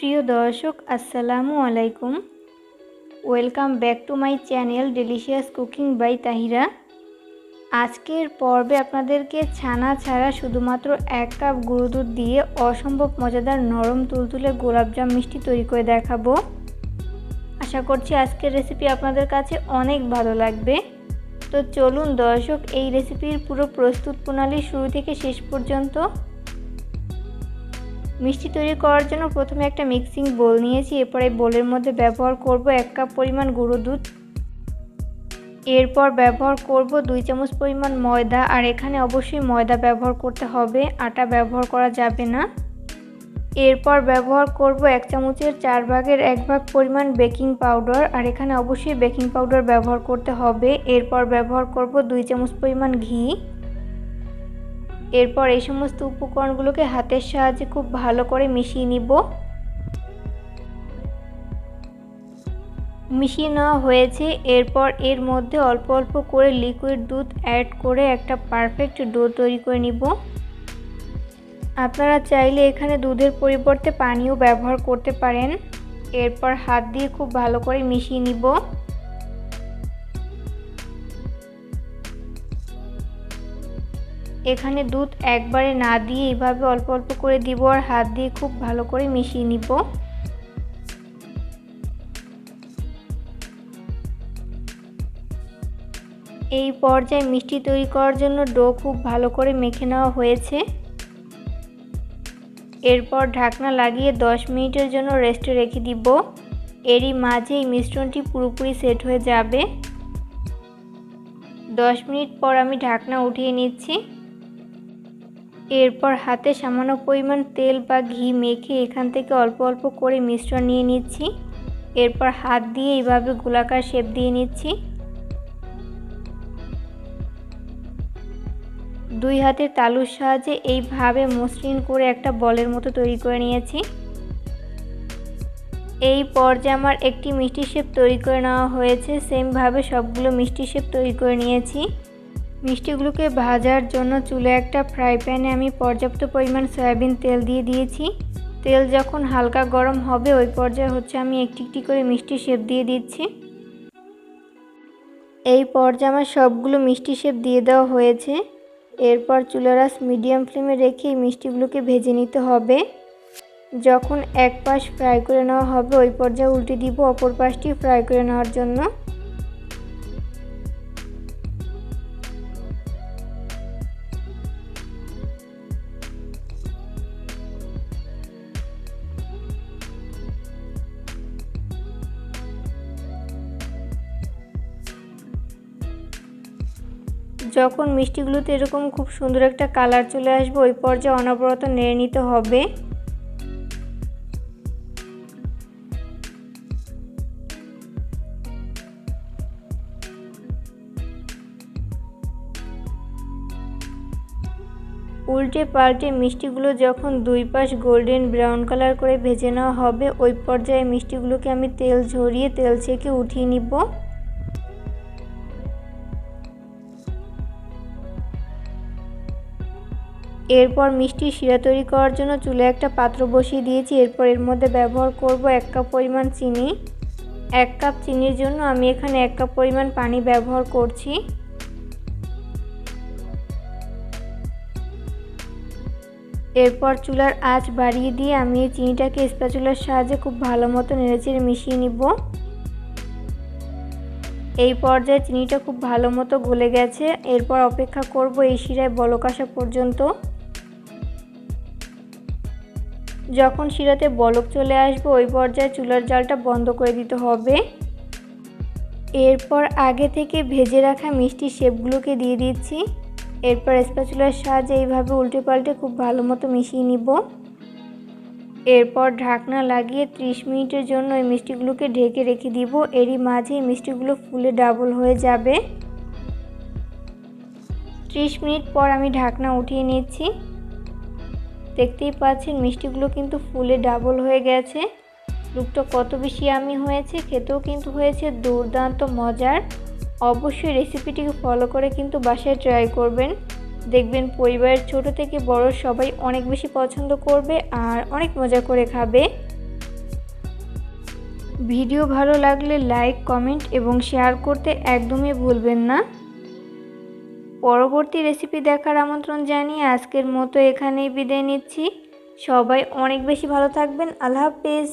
প্রিয় দর্শক, আসসালামু আলাইকুম। Welcome back to my channel delicious cooking by Tahira আজকের পর্বে আপনাদেরকে ছানা ছাড়া শুধুমাত্র এক কাপ গুঁড়ো দুধ দিয়ে অসম্ভব মজাদার নরম তুলতুলে গোলাপজাম মিষ্টি তৈরি করে দেখাবো। আশা করছি আজকের রেসিপি আপনাদের কাছে অনেক ভালো লাগবে। তো চলুন দর্শক, এই রেসিপির পুরো প্রস্তুত প্রণালী শুরু থেকে শেষ পর্যন্ত মিষ্টি তৈরি করার জন্য প্রথমে একটা মিক্সিং বোল নিয়েছি, এরপর এই বোলের মধ্যে ব্যবহার করব এক কাপ পরিমাণ গুঁড়ো দুধ। এরপর ব্যবহার করব দুই চামচ পরিমাণ ময়দা, আর এখানে অবশ্যই ময়দা ব্যবহার করতে হবে, আটা ব্যবহার করা যাবে না। এরপর ব্যবহার করব এক চামচের চার ভাগের এক ভাগ পরিমাণ বেকিং পাউডার, আর এখানে অবশ্যই বেকিং পাউডার ব্যবহার করতে হবে। এরপর ব্যবহার করব দুই চামচ পরিমাণ ঘি। এরপর এই সমস্ত উপকরণগুলোকে হাতের সাহায্যে খুব ভালো করে মিশিয়ে নিব। মিশিয়ে নেওয়া হয়েছে। এরপর এর মধ্যে অল্প অল্প করে লিকুইড দুধ অ্যাড করে একটা পারফেক্ট ডো তৈরি করে নিব। আপনারা চাইলে এখানে দুধের পরিবর্তে পানিও ব্যবহার করতে পারেন। এরপর হাত দিয়ে খুব ভালো করে মিশিয়ে নিব। এখানে দুধ একবারে না দিয়ে এইভাবে অল্প অল্প করে দিব আর হাত দিয়ে খুব ভালো করে মিশিয়ে নিব। এই পর্যায়ে মিষ্টি তৈরি করার জন্য ডো খুব ভালো করে মেখে নেওয়া হয়েছে। এরপর ঢাকনা লাগিয়ে 10 মিনিটের জন্য রেস্টে রেখে দিব। এরই মাঝে এই মিশ্রণটি পুরোপুরি সেট হয়ে যাবে। 10 মিনিট পর আমি ঢাকনা উঠিয়ে নিচ্ছি। এরপর হাতে সামান্য পরিমাণ তেল বা ঘি মেখে এখান থেকে অল্প অল্প করে মিশ্রণ নিয়ে নিচ্ছি। এরপর হাত দিয়ে এইভাবে গোলাকার শেপ দিয়ে নিচ্ছি। দুই হাতের তালুর সাহায্যে এইভাবে মসৃণ করে একটা বলের মতো তৈরি করে নিয়েছি। এই পর্যায়ে আমার একটি মিষ্টি শেপ তৈরি করে নেওয়া হয়েছে। সেমভাবে সবগুলো মিষ্টি শেপ তৈরি করে নিয়েছি। মিষ্টিগুলোকে ভাজার জন্য চুলে একটা ফ্রাই প্যানে আমি পর্যাপ্ত পরিমাণ সয়াবিন তেল দিয়ে দিয়েছি। তেল যখন হালকা গরম হবে, ওই পর্যায়ে হচ্ছে আমি একটি একটি করে মিষ্টি শেপ দিয়ে দিচ্ছি। এই পর্যায়ে আমার সবগুলো মিষ্টি শেপ দিয়ে দেওয়া হয়েছে। এরপর চুলারাস মিডিয়াম ফ্লেমে রেখে মিষ্টিগুলোকে ভেজে নিতে হবে। যখন এক পাশ ফ্রাই করে নেওয়া হবে, ওই পর্যায়ে উল্টে দিব অপর পাশটি ফ্রাই করে নেওয়ার জন্য। যখন মিষ্টিগুলোতে এরকম খুব সুন্দর একটা কালার চলে আসবে, ওই পর্যায়ে অনবরত নেড়ে নিতে হবে। উল্টে পাল্টে মিষ্টিগুলো যখন দুই পাশ গোল্ডেন ব্রাউন কালার করে ভেজে নেওয়া হবে, ওই পর্যায়ে মিষ্টিগুলোকে আমি তেল ঝরিয়ে তেল ছেঁকে উঠিয়ে নিব। এরপর মিষ্টি শিরা তৈরি করার জন্য চুলে একটা পাত্র বসিয়ে দিয়েছি। এরপর এর মধ্যে ব্যবহার করব এক কাপ পরিমাণ চিনি। এক কাপ চিনির জন্য আমি এখানে এক কাপ পরিমাণ পানি ব্যবহার করছি। এরপর চুলার আঁচ বাড়িয়ে দিয়ে আমি এই চিনিটাকে স্প্যাচুলার সাহায্যে খুব ভালো মতো নেড়েচেড়ে মিশিয়ে নিব। এই পর্যায়ে চিনিটা খুব ভালো মতো গলে গেছে। এরপর অপেক্ষা করব এই শিরায় বলক আসা পর্যন্ত। যখন শিরাতে বলক চলে আসবে, ওই পর্যায়ে চুলার জালটা বন্ধ করে দিতে হবে। এরপর আগে থেকে ভেজে রাখা মিষ্টি শেপগুলোকে দিয়ে দিচ্ছি। এরপর স্প্যাচুলার সাহায্যে এইভাবে উল্টে পাল্টে খুব ভালো মতো মিশিয়ে নিব। এরপর ঢাকনা লাগিয়ে 30 মিনিটের জন্য এই মিষ্টিগুলোকে ঢেকে রেখে দিব। এরই মাঝে মিষ্টিগুলো ফুলে ডাবল হয়ে যাবে। 30 মিনিট পর আমি ঢাকনা উঠিয়ে নিচ্ছি। দেখতেই পাচ্ছেন মিষ্টিগুলো কিন্তু ফুলে ডাবল হয়ে গেছে। লুকটা কত বেশি আমি হয়েছে, খেতেও কিন্তু হয়েছে দুর্দান্ত মজার। অবশ্যই রেসিপিটিকে ফলো করে কিন্তু বাসায় ট্রাই করবেন। দেখবেন পরিবারের ছোট থেকে বড় সবাই অনেক বেশি পছন্দ করবে আর অনেক মজা করে খাবে। ভিডিও ভালো লাগলে লাইক কমেন্ট এবং শেয়ার করতে একদমই ভুলবেন না। পরবর্তী রেসিপি দেখার আমন্ত্রণ জানিয়ে আজকের মতো এখানেই বিদায় নিচ্ছি। সবাই অনেক বেশি ভালো থাকবেন। আল্লাহ হাফেজ।